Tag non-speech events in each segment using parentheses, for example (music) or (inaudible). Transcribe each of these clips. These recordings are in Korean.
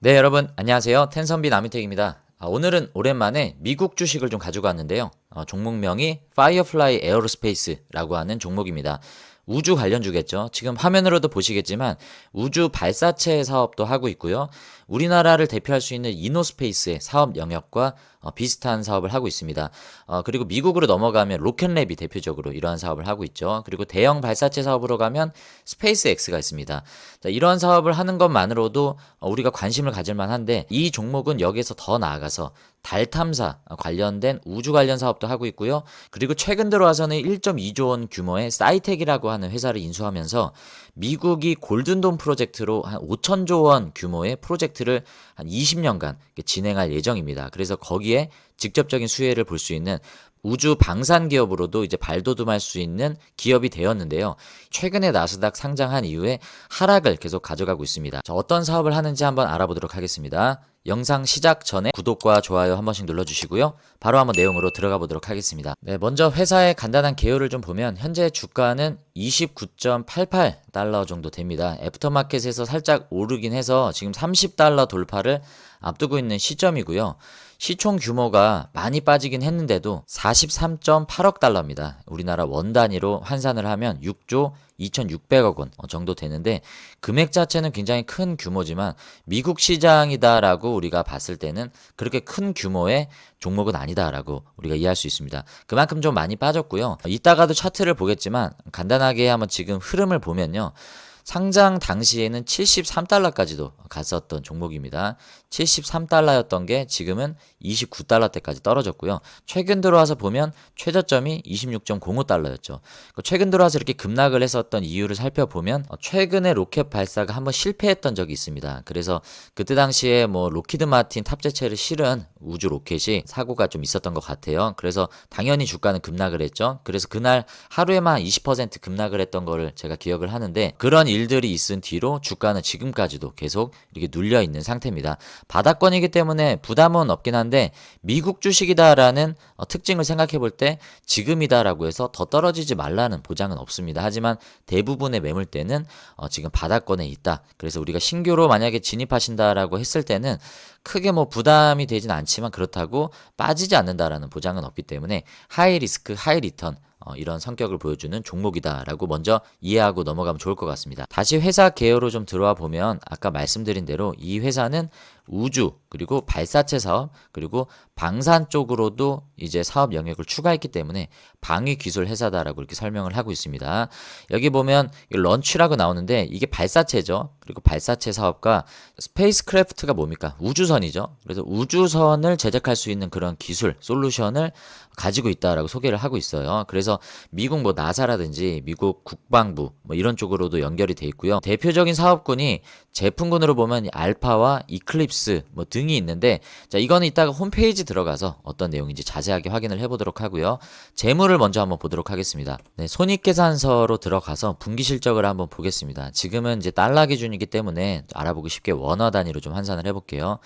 네, 여러분 안녕하세요. 텐선비 나미텍입니다. 아, 오늘은 오랜만에 미국 주식을 좀 가지고 왔는데요. 어, 종목명이 파이어플라이 에어로스페이스라고 하는 종목입니다. 우주 관련주겠죠. 지금 화면으로도 보시겠지만 우주 발사체 사업도 하고 있고요. 우리나라를 대표할 수 있는 이노스페이스의 사업 영역과 어, 비슷한 사업을 하고 있습니다. 어, 그리고 미국으로 넘어가면 로켓랩이 대표적으로 이러한 사업을 하고 있죠. 그리고 대형 발사체 사업으로 가면 스페이스X가 있습니다. 자, 이러한 사업을 하는 것만으로도 어, 우리가 관심을 가질 만한데 이 종목은 여기에서 더 나아가서 달 탐사 관련된 우주 관련 사업도 하고 있고요. 그리고 최근 들어와서는 1.2조 원 규모의 사이텍이라고 하는 회사를 인수하면서 미국이 골든돔 프로젝트로 한 5천조 원 규모의 프로젝트를 한 20년간 진행할 예정입니다. 그래서 거기 에 직접적인 수혜를 볼 수 있는 우주 방산 기업으로도 이제 발돋움할 수 있는 기업이 되었는데요. 최근에 나스닥 상장한 이후에 하락을 계속 가져가고 있습니다. 자, 어떤 사업을 하는지 한번 알아보도록 하겠습니다. 영상 시작 전에 구독과 좋아요 한 번씩 눌러주시고요. 바로 한번 내용으로 들어가 보도록 하겠습니다. 네, 먼저 회사의 간단한 개요를 좀 보면 현재 주가는 29.88달러 정도 됩니다. 애프터마켓에서 살짝 오르긴 해서 지금 30달러 돌파를 앞두고 있는 시점이고요. 시총 규모가 많이 빠지긴 했는데도 43.8억 달러입니다. 우리나라 원 단위로 환산을 하면 6조 2,600억 원 정도 되는데 금액 자체는 굉장히 큰 규모지만 미국 시장이다라고 우리가 봤을 때는 그렇게 큰 규모의 종목은 아니다라고 우리가 이해할 수 있습니다. 그만큼 좀 많이 빠졌고요. 이따가도 차트를 보겠지만 간단하게 한번 지금 흐름을 보면요. 상장 당시에는 73달러까지도 갔었던 종목입니다. 73달러였던 게 지금은 29달러대까지 떨어졌고요. 최근 들어와서 보면 최저점이 26.05달러였죠. 최근 들어와서 이렇게 급락을 했었던 이유를 살펴보면 어, 최근에 로켓 발사가 한번 실패했던 적이 있습니다. 그래서 그때 당시에 뭐 로키드 마틴 탑재체를 실은 우주 로켓이 사고가 좀 있었던 것 같아요. 그래서 당연히 주가는 급락을 했죠. 그래서 그날 하루에만 20% 급락을 했던 거를 제가 기억을 하는데 그런 일 들이 있은 뒤로 주가는 지금까지도 계속 이렇게 눌려 있는 상태입니다. 바닥권이기 때문에 부담은 없긴 한데 미국 주식이다라는 어, 특징을 생각해 볼 때 지금이다라고 해서 더 떨어지지 말라는 보장은 없습니다. 하지만 대부분의 매물대는 어, 지금 바닥권에 있다. 그래서 우리가 신규로 만약에 진입하신다라고 했을 때는 크게 뭐 부담이 되진 않지만 그렇다고 빠지지 않는다라는 보장은 없기 때문에 하이 리스크 하이 리턴 어, 이런 성격을 보여주는 종목이다라고 먼저 이해하고 넘어가면 좋을 것 같습니다. 다시 회사 개요로 좀 들어와 보면 아까 말씀드린 대로 이 회사는 우주 그리고 발사체 사업 그리고 방산 쪽으로도 이제 사업 영역을 추가했기 때문에 방위 기술 회사다라고 이렇게 설명을 하고 있습니다. 여기 보면 런치라고 나오는데 이게 발사체죠. 그리고 발사체 사업과 스페이스 크래프트가 뭡니까? 우주선이죠. 그래서 우주선을 제작할 수 있는 그런 기술, 솔루션을 가지고 있다라고 소개를 하고 있어요. 그래서 미국 뭐 나사라든지 미국 국방부 뭐 이런 쪽으로도 연결이 돼 있고요. 대표적인 사업군이 제품군으로 보면 알파와 이클립스 뭐 등이 있는데 자 이거는 이따가 홈페이지 들어가서 어떤 내용인지 자세하게 확인을 해보도록 하고요. 재물을 먼저 한번 보도록 하겠습니다. 네, 손익계산서로 들어가서 분기 실적을 한번 보겠습니다. 지금은 이제 달러 기준이기 때문에 알아보기 쉽게 원화 단위로 좀 환산을 해볼게요.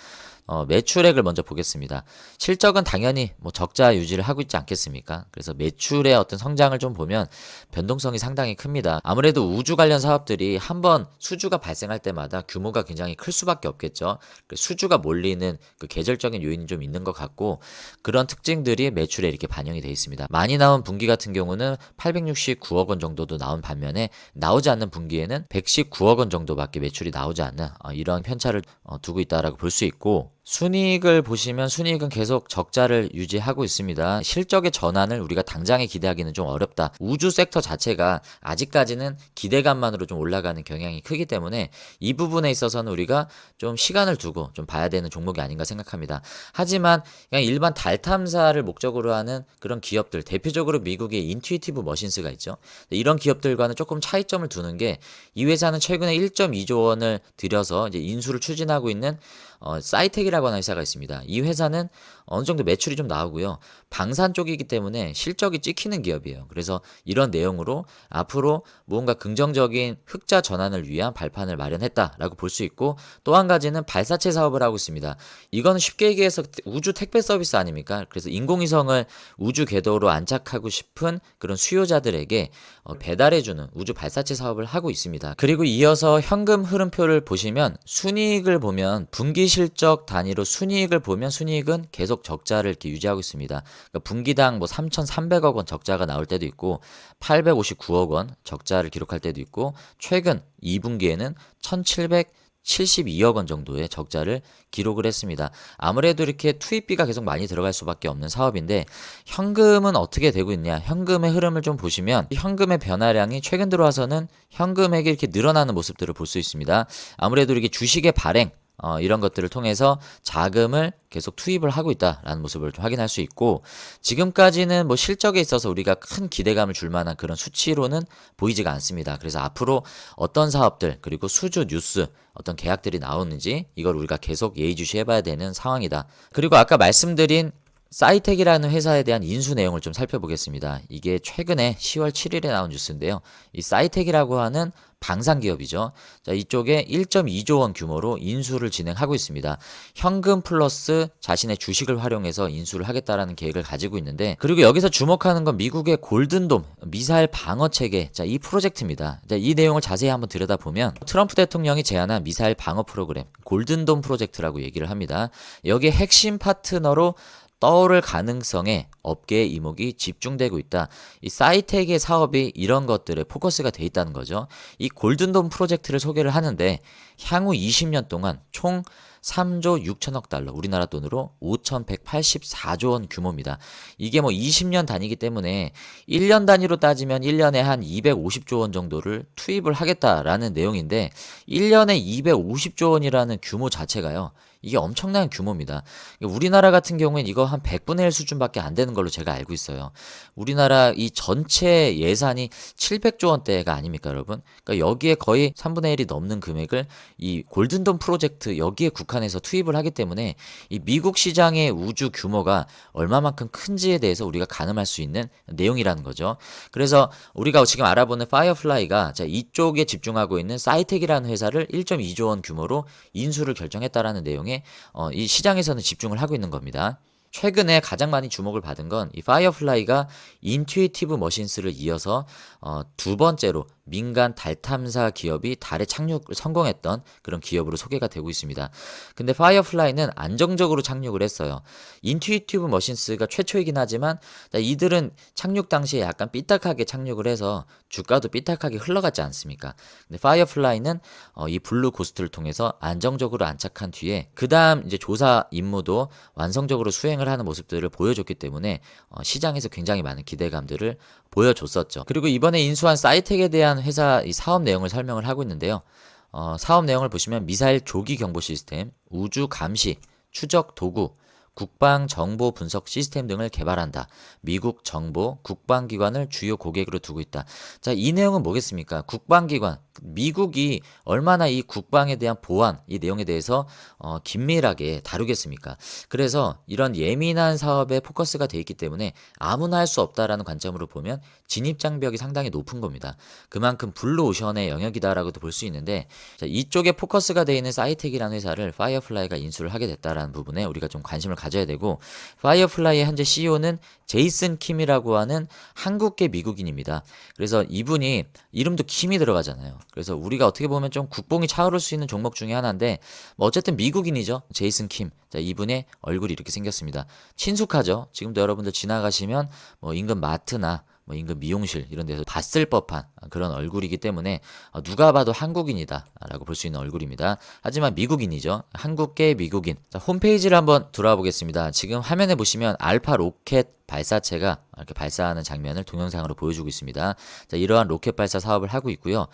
어, 매출액을 먼저 보겠습니다. 실적은 당연히 뭐 적자 유지를 하고 있지 않겠습니까? 그래서 매출의 어떤 성장을 좀 보면 변동성이 상당히 큽니다. 아무래도 우주 관련 사업들이 한 번 수주가 발생할 때마다 규모가 굉장히 클 수밖에 없겠죠. 그 수주가 몰리는 그 계절적인 요인이 좀 있는 것 같고 그런 특징들이 매출에 이렇게 반영이 되어 있습니다. 많이 나온 분기 같은 경우는 869억 원 정도도 나온 반면에 나오지 않는 분기에는 119억 원 정도밖에 매출이 나오지 않는 어, 이런 편차를 어, 두고 있다라고 볼 수 있고 순이익을 보시면 순이익은 계속 적자를 유지하고 있습니다. 실적의 전환을 우리가 당장에 기대하기는 좀 어렵다. 우주 섹터 자체가 아직까지는 기대감만으로 좀 올라가는 경향이 크기 때문에 이 부분에 있어서는 우리가 좀 시간을 두고 좀 봐야 되는 종목이 아닌가 생각합니다. 하지만 그냥 일반 달 탐사를 목적으로 하는 그런 기업들, 대표적으로 미국의 인투이티브 머신스가 있죠. 이런 기업들과는 조금 차이점을 두는 게 이 회사는 최근에 1.2조 원을 들여서 이제 인수를 추진하고 있는 어, 사이텍이라고 하는 회사가 있습니다. 이 회사는 어느 정도 매출이 좀 나오고요. 방산 쪽이기 때문에 실적이 찍히는 기업이에요. 그래서 이런 내용으로 앞으로 무언가 긍정적인 흑자 전환을 위한 발판을 마련했다라고 볼 수 있고 또 한 가지는 발사체 사업을 하고 있습니다. 이거는 쉽게 얘기해서 우주 택배 서비스 아닙니까? 그래서 인공위성을 우주 궤도로 안착하고 싶은 그런 수요자들에게 어, 배달해주는 우주 발사체 사업을 하고 있습니다. 그리고 이어서 현금 흐름표를 보시면 순이익을 보면 분기 실적 단위로 순이익을 보면 순이익은 계속 적자를 이렇게 유지하고 있습니다. 그러니까 분기당 뭐 3,300억 원 적자가 나올 때도 있고 859억 원 적자를 기록할 때도 있고 최근 2분기에는 1,700 72억 원 정도의 적자를 기록을 했습니다. 아무래도 이렇게 투입비가 계속 많이 들어갈 수밖에 없는 사업인데 현금은 어떻게 되고 있냐? 현금의 흐름을 좀 보시면 현금의 변화량이 최근 들어와서는 현금액이 이렇게 늘어나는 모습들을 볼 수 있습니다. 아무래도 이렇게 주식의 발행 어, 이런 것들을 통해서 자금을 계속 투입을 하고 있다라는 모습을 좀 확인할 수 있고 지금까지는 뭐 실적에 있어서 우리가 큰 기대감을 줄 만한 그런 수치로는 보이지가 않습니다. 그래서 앞으로 어떤 사업들 그리고 수주 뉴스 어떤 계약들이 나오는지 이걸 우리가 계속 예의주시해 봐야 되는 상황이다. 그리고 아까 말씀드린 사이텍이라는 회사에 대한 인수 내용을 좀 살펴보겠습니다. 이게 최근에 10월 7일에 나온 뉴스인데요. 이 사이텍이라고 하는 방산 기업이죠. 자, 이쪽에 1.2조 원 규모로 인수를 진행하고 있습니다. 현금 플러스 자신의 주식을 활용해서 인수를 하겠다라는 계획을 가지고 있는데 그리고 여기서 주목하는 건 미국의 골든돔 미사일 방어 체계. 자, 이 프로젝트입니다. 자, 이 내용을 자세히 한번 들여다보면 트럼프 대통령이 제안한 미사일 방어 프로그램 골든돔 프로젝트라고 얘기를 합니다. 여기에 핵심 파트너로 떠오를 가능성에 업계의 이목이 집중되고 있다. 이 사이텍의 사업이 이런 것들에 포커스가 돼 있다는 거죠. 이 골든돔 프로젝트를 소개를 하는데 향후 20년 동안 총 3조 6천억 달러, 우리나라 돈으로 5,184조 원 규모입니다. 이게 뭐 20년 단위이기 때문에 1년 단위로 따지면 1년에 한 250조 원 정도를 투입을 하겠다라는 내용인데 1년에 250조 원이라는 규모 자체가요. 이게 엄청난 규모입니다. 우리나라 같은 경우엔 이거 한 100분의 1 수준밖에 안 되는 걸로 제가 알고 있어요. 우리나라 이 전체 예산이 700조 원대가 아닙니까, 여러분? 그러니까 여기에 거의 3분의 1이 넘는 금액을 이 골든돔 프로젝트 여기에 국한해서 투입을 하기 때문에 이 미국 시장의 우주 규모가 얼마만큼 큰지에 대해서 우리가 가늠할 수 있는 내용이라는 거죠. 그래서 우리가 지금 알아보는 파이어플라이가 자, 이쪽에 집중하고 있는 사이텍이라는 회사를 1.2조 원 규모로 인수를 결정했다라는 내용에 시장에 어, 이 시장에서는 집중을 하고 있는 겁니다. 최근에 가장 많이 주목을 받은 건 이 파이어플라이가 인투이티브 머신스를 이어서 어, 두 번째로 민간 달 탐사 기업이 달에 착륙을 성공했던 그런 기업으로 소개가 되고 있습니다. 근데 파이어플라이는 안정적으로 착륙을 했어요. 인투이티브 머신스가 최초이긴 하지만 이들은 착륙 당시에 약간 삐딱하게 착륙을 해서 주가도 삐딱하게 흘러갔지 않습니까? 근데 파이어플라이는 어, 이 블루 고스트를 통해서 안정적으로 안착한 뒤에 그 다음 이제 조사 임무도 완성적으로 수행을 하는 모습들을 보여줬기 때문에 어, 시장에서 굉장히 많은 기대감들을 보여줬었죠. 그리고 이번에 인수한 사이텍에 대한 회사 이 사업 내용을 설명을 하고 있는데요. 어, 사업 내용을 보시면 미사일 조기 경보 시스템, 우주 감시, 추적 도구, 국방 정보 분석 시스템 등을 개발한다. 미국 정보 국방기관을 주요 고객으로 두고 있다. 자, 이 내용은 뭐겠습니까? 국방기관, 미국이 얼마나 이 국방에 대한 보안, 이 내용에 대해서 어, 긴밀하게 다루겠습니까? 그래서 이런 예민한 사업에 포커스가 돼 있기 때문에 아무나 할 수 없다라는 관점으로 보면 진입 장벽이 상당히 높은 겁니다. 그만큼 블루 오션의 영역이다라고도 볼 수 있는데 자, 이쪽에 포커스가 돼 있는 사이텍이라는 회사를 파이어플라이가 인수를 하게 됐다라는 부분에 우리가 좀 관심을 가져야 되고 파이어플라이의 현재 CEO는 제이슨 킴이라고 하는 한국계 미국인입니다. 그래서 이분이 이름도 킴이 들어가잖아요. 그래서 우리가 어떻게 보면 좀 국뽕이 차오를 수 있는 종목 중에 하나인데 뭐 어쨌든 미국인이죠. 제이슨 킴. 자, 이분의 얼굴이 이렇게 생겼습니다. 친숙하죠. 지금도 여러분들 지나가시면 뭐 인근 마트나 뭐 인근 미용실 이런 데서 봤을 법한 그런 얼굴이기 때문에 어, 누가 봐도 한국인이다라고 볼 수 있는 얼굴입니다. 하지만 미국인이죠. 한국계 미국인. 자, 홈페이지를 한번 들어와 보겠습니다. 지금 화면에 보시면 알파 로켓 발사체가 이렇게 발사하는 장면을 동영상으로 보여주고 있습니다. 자, 이러한 로켓 발사 사업을 하고 있고요.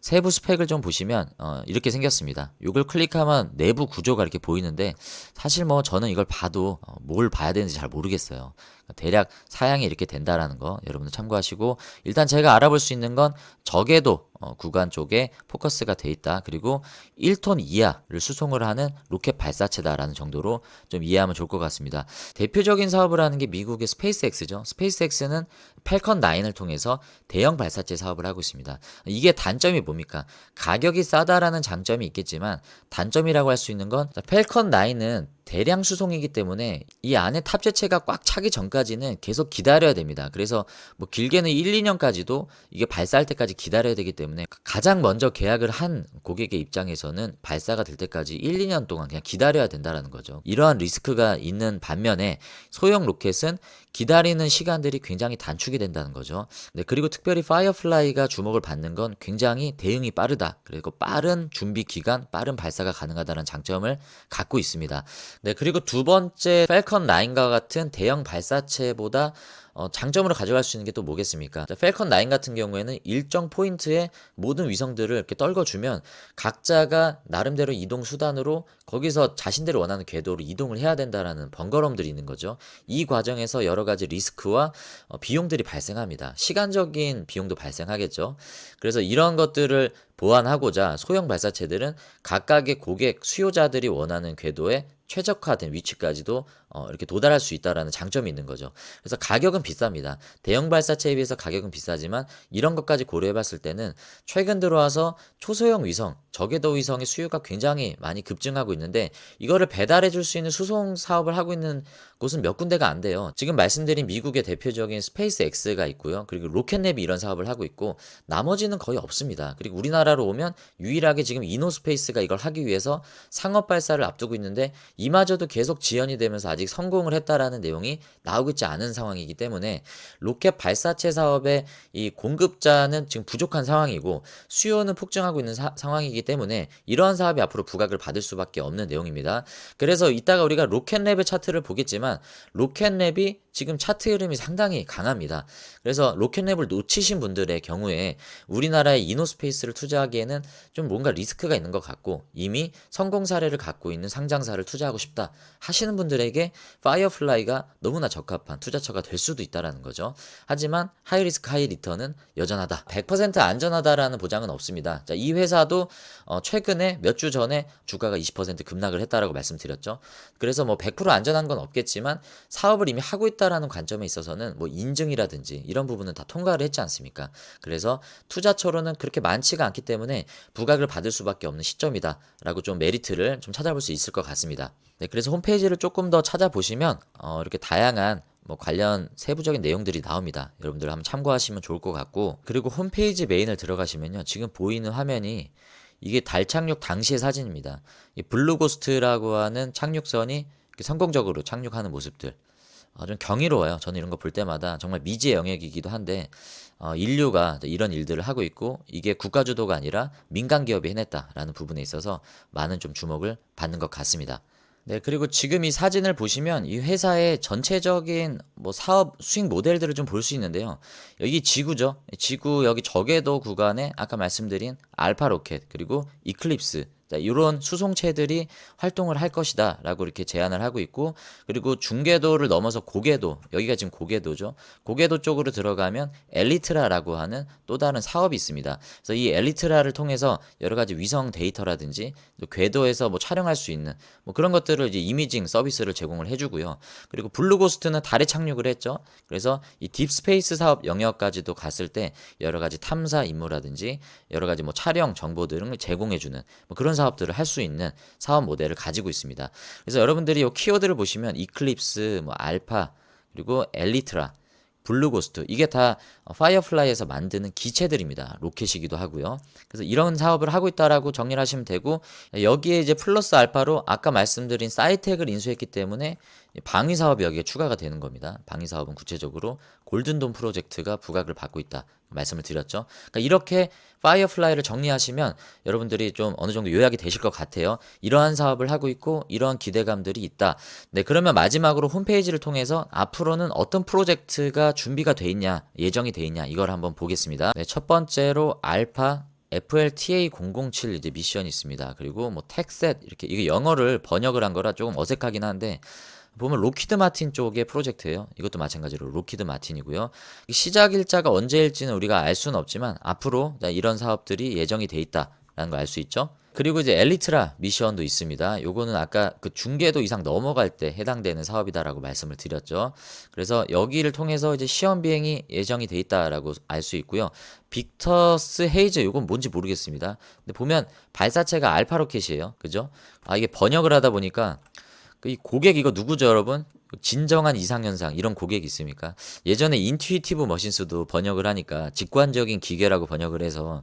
세부 스펙을 좀 보시면 어, 이렇게 생겼습니다. 이걸 클릭하면 내부 구조가 이렇게 보이는데 사실 뭐 저는 이걸 봐도 어, 뭘 봐야 되는지 잘 모르겠어요. 대략 사양이 이렇게 된다라는 거 여러분들 참고하시고 일단 제가 알아볼 수 있는 건 적에도 어, 구간 쪽에 포커스가 돼 있다. 그리고 1톤 이하를 수송을 하는 로켓 발사체다라는 정도로 좀 이해하면 좋을 것 같습니다. 대표적인 사업을 하는 게 미국의 스페이스X죠. 스페이스X는 펠컨 9을 통해서 대형 발사체 사업을 하고 있습니다. 이게 단점이 뭡니까? 가격이 싸다라는 장점이 있겠지만 단점이라고 할 수 있는 건 펠컨 9은 대량 수송이기 때문에 이 안에 탑재체가 꽉 차기 전까지는 계속 기다려야 됩니다. 그래서 뭐 길게는 1, 2년까지도 이게 발사할 때까지 기다려야 되기 때문에 가장 먼저 계약을 한 고객의 입장에서는 발사가 될 때까지 1, 2년 동안 그냥 기다려야 된다라는 거죠. 이러한 리스크가 있는 반면에 소형 로켓은 기다리는 시간들이 굉장히 단축이 된다는 거죠. 네, 그리고 특별히 파이어플라이가 주목을 받는 건 굉장히 대응이 빠르다. 그리고 빠른 준비 기간, 빠른 발사가 가능하다는 장점을 갖고 있습니다. 네, 그리고 두 번째 펠컨 9과 같은 대형 발사체보다 어, 장점으로 가져갈 수 있는 게 또 뭐겠습니까? 자, 펠컨 9 같은 경우에는 일정 포인트에 모든 위성들을 이렇게 떨궈주면 각자가 나름대로 이동 수단으로 거기서 자신들이 원하는 궤도로 이동을 해야 된다라는 번거로움들이 있는 거죠. 이 과정에서 여러 가지 리스크와 어, 비용들이 발생합니다. 시간적인 비용도 발생하겠죠. 그래서 이런 것들을 보완하고자 소형 발사체들은 각각의 고객 수요자들이 원하는 궤도에 최적화된 위치까지도 어, 이렇게 도달할 수 있다라는 장점이 있는 거죠. 그래서 가격은 비쌉니다. 대형 발사체에 비해서 가격은 비싸지만 이런 것까지 고려해 봤을 때는 최근 들어와서 초소형 위성, 저궤도 위성의 수요가 굉장히 많이 급증하고 있는데 이거를 배달해 줄 수 있는 수송 사업을 하고 있는 곳은 몇 군데가 안 돼요. 지금 말씀드린 미국의 대표적인 스페이스 X가 있고요. 그리고 로켓랩이 이런 사업을 하고 있고 나머지는 거의 없습니다. 그리고 우리나라로 오면 유일하게 지금 이노스페이스가 이걸 하기 위해서 상업 발사를 앞두고 있는데 이마저도 계속 지연이 되면서 아직 성공을 했다라는 내용이 나오고 있지 않은 상황이기 때문에 로켓 발사체 사업의 이 공급자는 지금 부족한 상황이고 수요는 폭증하고 있는 사, 상황이기 때문에 이러한 사업이 앞으로 부각을 받을 수밖에 없는 내용입니다. 그래서 이따가 우리가 로켓랩의 차트를 보겠지만 로켓랩이 지금 차트 흐름이 상당히 강합니다. 그래서 로켓랩을 놓치신 분들의 경우에 우리나라의 이노스페이스를 투자하기에는 좀 뭔가 리스크가 있는 것 같고 이미 성공 사례를 갖고 있는 상장사를 투자하고 싶다 하시는 분들에게 파이어플라이가 너무나 적합한 투자처가 될 수도 있다라는 거죠. 하지만 하이 리스크 하이 리턴은 여전하다. 100% 안전하다라는 보장은 없습니다. 자, 이 회사도 어, 최근에 몇 주 전에 주가가 20% 급락을 했다라고 말씀드렸죠. 그래서 뭐 100% 안전한 건 없겠지만 사업을 이미 하고 있다라는 관점에 있어서는 뭐 인증이라든지 이런 부분은 다 통과를 했지 않습니까? 그래서 투자처로는 그렇게 많지가 않기 때문에 부각을 받을 수밖에 없는 시점이다라고 좀 메리트를 좀 찾아볼 수 있을 것 같습니다. 네, 그래서 홈페이지를 조금 더 찾아 보시면 어, 이렇게 다양한 뭐 관련 세부적인 내용들이 나옵니다. 여러분들 한번 참고하시면 좋을 것 같고 그리고 홈페이지 메인을 들어가시면요. 지금 보이는 화면이 이게 달 착륙 당시의 사진입니다. 이 블루고스트라고 하는 착륙선이 성공적으로 착륙하는 모습들. 어, 좀 경이로워요. 저는 이런 거 볼 때마다 정말 미지의 영역이기도 한데 어, 인류가 이런 일들을 하고 있고 이게 국가 주도가 아니라 민간 기업이 해냈다라는 부분에 있어서 많은 좀 주목을 받는 것 같습니다. 네, 그리고 지금 이 사진을 보시면 이 회사의 전체적인 뭐 사업 수익 모델들을 좀 볼 수 있는데요. 여기 지구죠. 지구 여기 저궤도 구간에 아까 말씀드린 알파 로켓 그리고 이클립스 자, 이런 수송체들이 활동을 할 것이다 라고 이렇게 제안을 하고 있고 그리고 중궤도를 넘어서 고궤도 여기가 지금 고궤도죠. 고궤도 쪽으로 들어가면 엘리트라라고 하는 또 다른 사업이 있습니다. 그래서 이 엘리트라를 통해서 여러 가지 위성 데이터라든지 궤도에서 뭐 촬영할 수 있는 뭐 그런 것들을 이제 이미징 서비스를 제공을 해주고요. 그리고 블루고스트는 달에 착륙을 했죠. 그래서 이 딥스페이스 사업 영역까지도 갔을 때 여러 가지 탐사 임무라든지 여러 가지 뭐 촬영 정보들을 제공해주는 뭐 그런 사업들을 할 수 있는 사업 모델을 가지고 있습니다. 그래서 여러분들이 이 키워드를 보시면 이클립스, 뭐 알파, 그리고 엘리트라, 블루고스트 이게 다 파이어플라이에서 만드는 기체들입니다. 로켓이기도 하고요. 그래서 이런 사업을 하고 있다라고 정리를 하시면 되고 여기에 이제 플러스 알파로 아까 말씀드린 사이텍을 인수했기 때문에 방위 사업이 여기에 추가가 되는 겁니다. 방위 사업은 구체적으로 골든돔 프로젝트가 부각을 받고 있다. 말씀을 드렸죠. 그러니까 이렇게 파이어플라이를 정리하시면 여러분들이 좀 어느 정도 요약이 되실 것 같아요. 이러한 사업을 하고 있고 이러한 기대감들이 있다. 네, 그러면 마지막으로 홈페이지를 통해서 앞으로는 어떤 프로젝트가 준비가 돼 있냐, 예정이 돼 있냐 이걸 한번 보겠습니다. 네, 첫 번째로 알파 FLTA 007 이제 미션이 있습니다. 그리고 뭐 텍셋 이렇게 이게 영어를 번역을 한 거라 조금 어색하긴 한데 보면 로키드 마틴 쪽의 프로젝트예요. 이것도 마찬가지로 로키드 마틴이고요. 시작 일자가 언제일지는 우리가 알 수는 없지만 앞으로 자, 이런 사업들이 예정이 돼 있다라는 걸 알 수 있죠. 그리고 이제 엘리트라 미션도 있습니다. 요거는 아까 그 중계도 이상 넘어갈 때 해당되는 사업이다라고 말씀을 드렸죠. 그래서 여기를 통해서 이제 시험 비행이 예정이 돼 있다라고 알 수 있고요. 빅터스 헤이즈 요건 뭔지 모르겠습니다. 근데 보면 발사체가 알파 로켓이에요. 그죠? 아 이게 번역을 하다 보니까 그 이 고객 이거 누구죠, 여러분? 진정한 이상현상 이런 고객이 있습니까? 예전에 인투이티브 머신스도 번역을 하니까 직관적인 기계라고 번역을 해서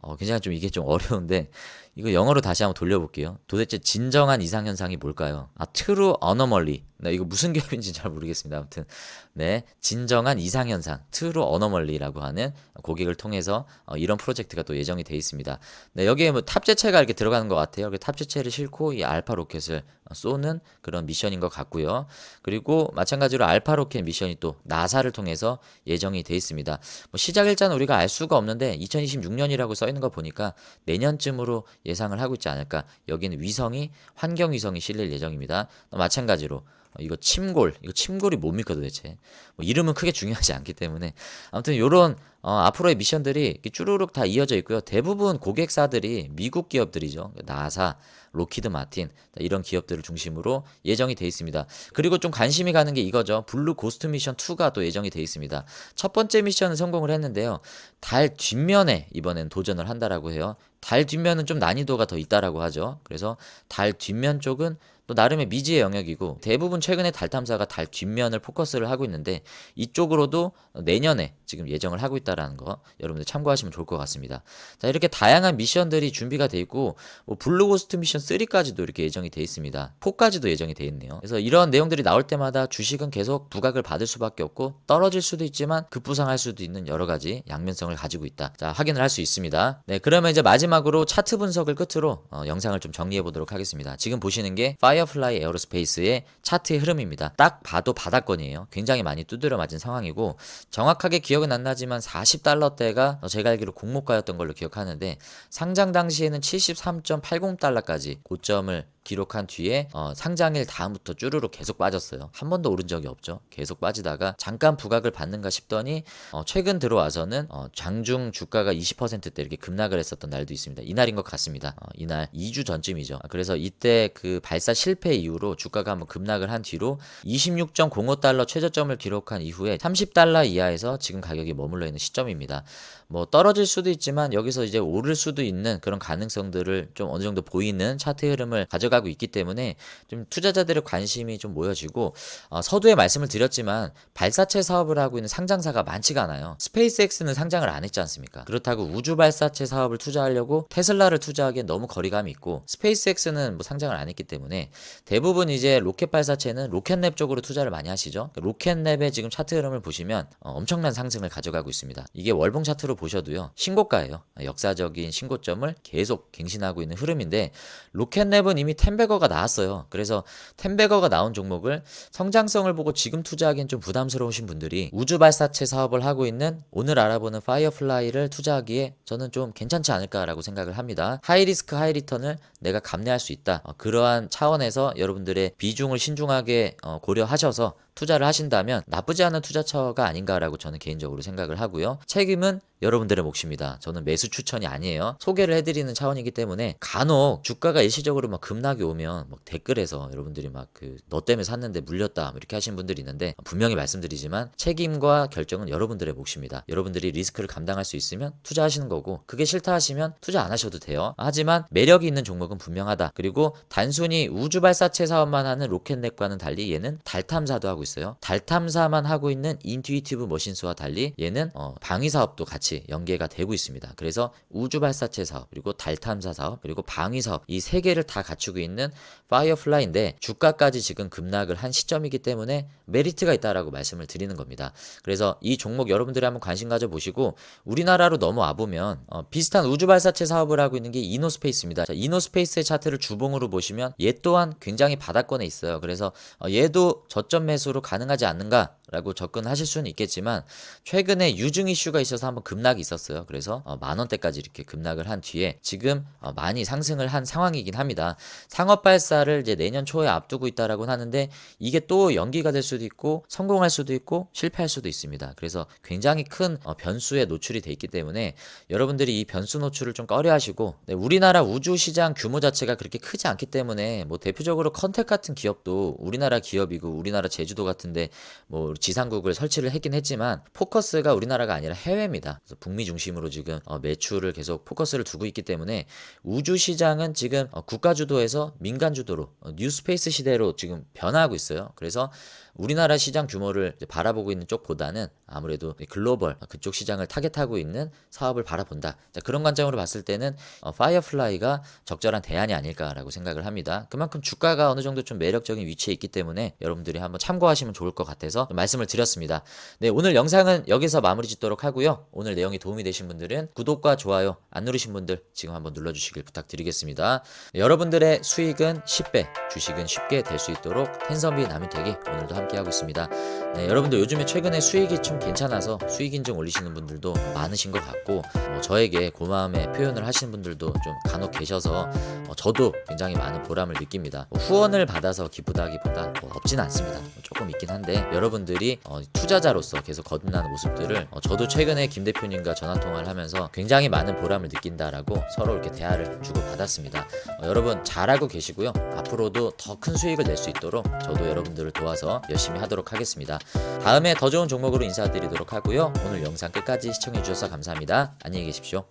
어, 굉장히 좀 이게 좀 어려운데 이거 영어로 다시 한번 돌려볼게요. 도대체 진정한 이상현상이 뭘까요? 아, true anomaly. 네, 이거 무슨 (laughs) 기업인지 잘 모르겠습니다. 아무튼 네, 진정한 이상현상, true anomaly라고 하는 고객을 통해서 어, 이런 프로젝트가 또 예정이 돼 있습니다. 네, 여기에 뭐 탑재체가 이렇게 들어가는 것 같아요. 그 탑재체를 싣고 이 알파 로켓을 쏘는 그런 미션인 것 같고요. 그리고 마찬가지로 알파 로켓 미션이 또 나사를 통해서 예정이 돼 있습니다. 뭐 시작 일자는 우리가 알 수가 없는데 2026년이라고 써 있는 거 보니까 내년쯤으로 예상을 하고 있지 않을까. 여기는 위성이 환경 위성이 실릴 예정입니다. 마찬가지로 어, 이거 침골, 이거 침골이 뭡니까 도대체? 뭐 이름은 크게 중요하지 않기 때문에 아무튼 요런 어, 앞으로의 미션들이 쭈루룩 다 이어져 있고요. 대부분 고객사들이 미국 기업들이죠. 나사, 로키드 마틴 이런 기업들을 중심으로 예정이 돼 있습니다. 그리고 좀 관심이 가는 게 이거죠. 블루 고스트 미션 2가 또 예정이 돼 있습니다. 첫 번째 미션은 성공을 했는데요. 달 뒷면에 이번엔 도전을 한다라고 해요. 달 뒷면은 좀 난이도가 더 있다라고 하죠. 그래서 달 뒷면 쪽은 또 나름의 미지의 영역이고 대부분 최근에 달 탐사가 달 뒷면을 포커스를 하고 있는데 이쪽으로도 내년에 지금 예정을 하고 있다라는 거 여러분들 참고하시면 좋을 것 같습니다. 자 이렇게 다양한 미션들이 준비가 돼 있고 뭐 블루고스트 미션 3까지도 이렇게 예정이 돼 있습니다. 4까지도 예정이 돼 있네요. 그래서 이런 내용들이 나올 때마다 주식은 계속 부각을 받을 수밖에 없고 떨어질 수도 있지만 급부상할 수도 있는 여러 가지 양면성을 가지고 있다. 자 확인을 할 수 있습니다. 네 그러면 이제 마지막으로 차트 분석을 끝으로 어, 영상을 좀 정리해 보도록 하겠습니다. 지금 보시는 게 파이 어플라이 에어로스페이스의 차트의 흐름입니다. 딱 봐도 바닥권이에요. 굉장히 많이 두드려 맞은 상황이고 정확하게 기억은 안 나지만 40달러대가 제가 알기로 공모가였던 걸로 기억하는데 상장 당시에는 73.80달러까지 고점을 기록한 뒤에 어, 상장일 다음부터 쭈루룩 계속 빠졌어요. 한 번도 오른 적이 없죠. 계속 빠지다가 잠깐 부각을 받는가 싶더니 어, 최근 들어와서는 어, 장중 주가가 20%대 이렇게 급락을 했었던 날도 있습니다. 이날인 것 같습니다. 어, 이날 2주 전쯤이죠. 그래서 이때 그 발사 실패 이후로 주가가 한번 급락을 한 뒤로 26.05달러 최저점을 기록한 이후에 30달러 이하에서 지금 가격이 머물러 있는 시점입니다. 뭐 떨어질 수도 있지만 여기서 이제 오를 수도 있는 그런 가능성들을 좀 어느 정도 보이는 차트 흐름을 가져가고 있기 때문에 좀 투자자들의 관심이 좀 모여지고 어, 서두에 말씀을 드렸지만 발사체 사업을 하고 있는 상장사가 많지가 않아요. 스페이스X는 상장을 안 했지 않습니까? 그렇다고 우주 발사체 사업을 투자하려고 테슬라를 투자하기엔 너무 거리감이 있고 스페이스X는 뭐 상장을 안 했기 때문에 대부분 이제 로켓 발사체는 로켓랩 쪽으로 투자를 많이 하시죠. 로켓랩의 지금 차트 흐름을 보시면 어, 엄청난 상승을 가져가고 있습니다. 이게 월봉 차트로 보셔도요 신고가예요. 역사적인 신고점을 계속 갱신하고 있는 흐름인데 로켓랩은 이미 텐베거가 나왔어요. 그래서 텐베거가 나온 종목을 성장성을 보고 지금 투자하기엔 좀 부담스러우신 분들이 우주 발사체 사업을 하고 있는 오늘 알아보는 파이어플라이를 투자하기에 저는 좀 괜찮지 않을까라고 생각을 합니다. 하이리스크 하이리턴을 내가 감내할 수 있다. 어, 그러한 차원 에서 여러분들의 비중을 신중하게 어, 고려하셔서 투자를 하신다면 나쁘지 않은 투자처가 아닌가라고 저는 개인적으로 생각을 하고요. 책임은 여러분들의 몫입니다. 저는 매수 추천이 아니에요. 소개를 해드리는 차원이기 때문에 간혹 주가가 일시적으로 막 급락이 오면 막 댓글에서 여러분들이 막 그 너 때문에 샀는데 물렸다 이렇게 하신 분들이 있는데 분명히 말씀드리지만 책임과 결정은 여러분들의 몫입니다. 여러분들이 리스크를 감당할 수 있으면 투자하시는 거고 그게 싫다 하시면 투자 안 하셔도 돼요. 하지만 매력이 있는 종목은 분명하다. 그리고 단순히 우주 발사체 사업만 하는 로켓넷과는 달리 얘는 달 탐사도 하고 있 어요. 달 탐사만 하고 있는 인투이티브 머신스와 달리 얘는 어, 방위 사업도 같이 연계가 되고 있습니다. 그래서 우주 발사체 사업 그리고 달 탐사 사업 그리고 방위 사업 이 세 개를 다 갖추고 있는 파이어플라이인데 주가까지 지금 급락을 한 시점이기 때문에 메리트가 있다라고 말씀을 드리는 겁니다. 그래서 이 종목 여러분들이 한번 관심 가져 보시고 우리나라로 넘어와 보면 어, 비슷한 우주 발사체 사업을 하고 있는 게 이노스페이스입니다. 자, 이노스페이스의 차트를 주봉으로 보시면 얘 또한 굉장히 바닥권에 있어요. 그래서 어, 얘도 저점 매수로 가능하지 않는가 라고 접근하실 수는 있겠지만 최근에 유증 이슈가 있어서 한번 급락이 있었어요. 그래서 어, 만 원대까지 이렇게 급락을 한 뒤에 지금 어, 많이 상승을 한 상황이긴 합니다. 상업 발사를 이제 내년 초에 앞두고 있다라고 하는데 이게 또 연기가 될 수도 있고 성공할 수도 있고 실패할 수도 있습니다. 그래서 굉장히 큰 어, 변수에 노출이 돼 있기 때문에 여러분들이 이 변수 노출을 좀 꺼려 하시고 네, 우리나라 우주 시장 규모 자체가 그렇게 크지 않기 때문에 뭐 대표적으로 컨택 같은 기업도 우리나라 기업이고 우리나라 제주도 같은데 뭐 지상국을 설치를 했긴 했지만 포커스가 우리나라가 아니라 해외입니다. 그래서 북미 중심으로 지금 어, 매출을 계속 포커스를 두고 있기 때문에 우주 시장은 지금 어, 국가 주도에서 민간 주도로 어, 뉴스페이스 시대로 지금 변화하고 있어요. 그래서 우리나라 시장 규모를 바라보고 있는 쪽보다는 아무래도 글로벌 어, 그쪽 시장을 타겟하고 있는 사업을 바라본다. 자, 그런 관점으로 봤을 때는 어, 파이어플라이가 적절한 대안이 아닐까라고 생각을 합니다. 그만큼 주가가 어느 정도 좀 매력적인 위치에 있기 때문에 여러분들이 한번 참고하시면 좋을 것 같아서 말씀 을 드렸습니다. 네, 오늘 영상은 여기서 마무리 짓도록 하고요. 오늘 내용이 도움이 되신 분들은 구독과 좋아요 안 누르신 분들 지금 한번 눌러주시길 부탁드리겠습니다. 네, 여러분들의 수익은 10배, 주식은 쉽게 될 수 있도록 텐선비 남인택이 오늘도 함께하고 있습니다. 네, 여러분들 요즘에 최근에 수익이 좀 괜찮아서 수익 인증 올리시는 분들도 많으신 것 같고 뭐 저에게 고마움의 표현을 하시는 분들도 좀 간혹 계셔서 어, 저도 굉장히 많은 보람을 느낍니다. 뭐 후원을 받아서 기쁘다기보다 뭐 없지는 않습니다. 뭐 조금 있긴 한데 여러분 들이 어, 투자자로서 계속 거듭나는 모습들을 어, 저도 최근에 김 대표님과 전화 통화를 하면서 굉장히 많은 보람을 느낀다라고 서로 이렇게 대화를 주고 받았습니다. 어, 여러분 잘하고 계시고요. 앞으로도 더 큰 수익을 낼 수 있도록 저도 여러분들을 도와서 열심히 하도록 하겠습니다. 다음에 더 좋은 종목으로 인사드리도록 하고요. 오늘 영상 끝까지 시청해 주셔서 감사합니다. 안녕히 계십시오.